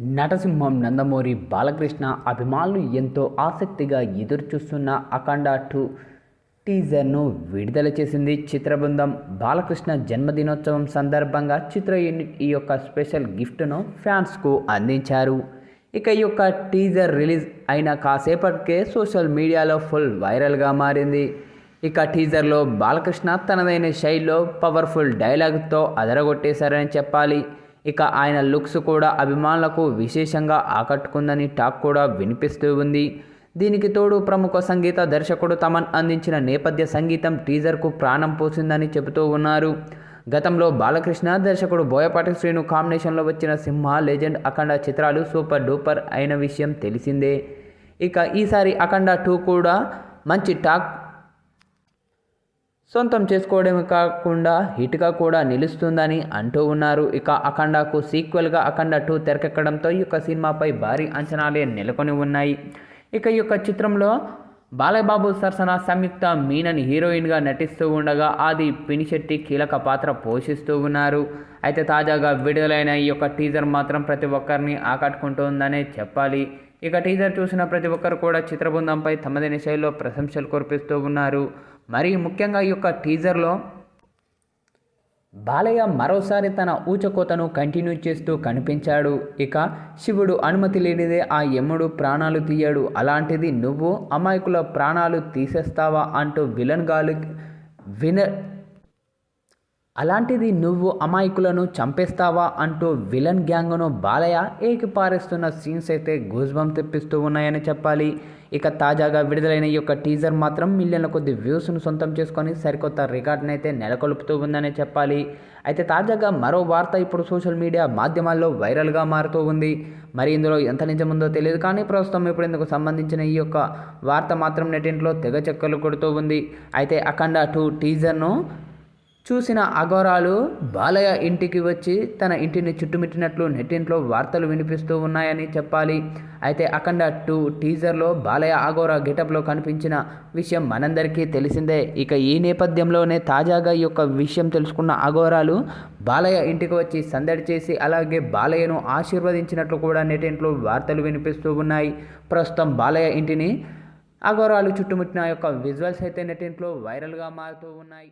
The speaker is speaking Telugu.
నటసింహం నందమూరి బాలకృష్ణ అభిమానులు ఎంతో ఆసక్తిగా ఎదురుచూస్తున్న అఖండ టూ టీజర్ను విడుదల చేసింది చిత్రబృందం. బాలకృష్ణ జన్మదినోత్సవం సందర్భంగా చిత్ర యూనిట్ ఈ యొక్క స్పెషల్ గిఫ్ట్ను ఫ్యాన్స్కు అందించారు. ఇక ఈ యొక్క టీజర్ రిలీజ్ అయిన కాసేపటికే సోషల్ మీడియాలో ఫుల్ వైరల్గా మారింది. ఇక టీజర్లో బాలకృష్ణ తనదైన శైలిలో పవర్ఫుల్ డైలాగ్తో అదరగొట్టేశారని చెప్పాలి. ఇక ఆయన లుక్స్ కూడా అభిమానులకు విశేషంగా ఆకట్టుకుందని టాక్ కూడా వినిపిస్తూ ఉంది. దీనికి తోడు ప్రముఖ సంగీత దర్శకుడు తమన్ అందించిన నేపథ్య సంగీతం టీజర్కు ప్రాణం పోసిందని చెబుతూ ఉన్నారు. గతంలో బాలకృష్ణ దర్శకుడు బోయపాటి శ్రీను కాంబినేషన్లో వచ్చిన సింహ లెజెండ్ అఖండ చిత్రాలు సూపర్ డూపర్ అయిన విషయం తెలిసిందే. ఇక ఈసారి అఖండ టూ కూడా మంచి టాక్ సొంతం చేసుకోవడమే కాకుండా హిట్గా కూడా నిలుస్తుందని అంటూ ఉన్నారు. ఇక అఖండకు సీక్వెల్గా అఖండ టూ తెరకెక్కడంతో ఈ యొక్క సినిమాపై భారీ అంచనాలే నెలకొని ఉన్నాయి. ఇక ఈ యొక్క చిత్రంలో బాలయ్యబాబు సరసన సంయుక్త మీనన్ హీరోయిన్గా నటిస్తూ ఉండగా ఆది పినిశెట్టి కీలక పాత్ర పోషిస్తూ ఉన్నారు. అయితే తాజాగా విడుదలైన ఈ యొక్క టీజర్ మాత్రం ప్రతి ఒక్కరిని ఆకట్టుకుంటుందనే చెప్పాలి. ఇక టీజర్ చూసిన ప్రతి ఒక్కరు కూడా చిత్రబృందంపై తమదైన శైలిలో ప్రశంసలు కురిపిస్తూ ఉన్నారు. మరి ముఖ్యంగా ఈ యొక్క టీజర్లో బాలయ్య మరోసారి తన ఊచకోతను కంటిన్యూ చేస్తూ కనిపించాడు. ఇక శివుడు అనుమతి లేనిదే ఆ యముడు ప్రాణాలు తీయడు. అలాంటిది నువ్వు అమాయకుల ప్రాణాలు తీసేస్తావా అంటూ విలన్ గాలి విన అలాంటిది నువ్వు అమాయకులను చంపేస్తావా అంటూ విలన్ గ్యాంగ్ను బాలయ్య ఏకిపారేస్తున్న సీన్స్ అయితే గూజ్బం తెప్పిస్తూ ఉన్నాయని చెప్పాలి. ఇక తాజాగా విడుదలైన ఈ యొక్క టీజర్ మాత్రం మిలియన్ల కొద్ది వ్యూస్ను సొంతం చేసుకొని సరికొత్త రికార్డును అయితే నెలకొల్పుతూ ఉందని చెప్పాలి. అయితే తాజాగా మరో వార్త ఇప్పుడు సోషల్ మీడియా మాధ్యమాల్లో వైరల్గా మారుతూ ఉంది. మరి ఇందులో ఎంత నిజముందో తెలియదు కానీ ప్రస్తుతం ఇప్పుడు ఇందుకు సంబంధించిన ఈ యొక్క వార్త మాత్రం నెటింట్లో తెగ చెక్కలు కొడుతూ ఉంది. అయితే అఖండ టూ టీజర్ను చూసిన అఘోరాలు బాలయ్య ఇంటికి వచ్చి తన ఇంటిని చుట్టుముట్టినట్లు నెట్టింట్లో వార్తలు వినిపిస్తూ ఉన్నాయని చెప్పాలి. అయితే అఖండ టూ టీజర్లో బాలయ్య అఘోరా గెటప్లో కనిపించిన విషయం మనందరికీ తెలిసిందే. ఇక ఈ నేపథ్యంలోనే తాజాగా ఈ యొక్క విషయం తెలుసుకున్న అఘోరాలు బాలయ్య ఇంటికి వచ్చి సందడి చేసి అలాగే బాలయ్యను ఆశీర్వదించినట్లు కూడా నెటింట్లో వార్తలు వినిపిస్తూ ఉన్నాయి. ప్రస్తుతం బాలయ్య ఇంటిని అఘోరాలు చుట్టుముట్టిన యొక్క విజువల్స్ అయితే నెటింట్లో వైరల్గా మారుతూ ఉన్నాయి.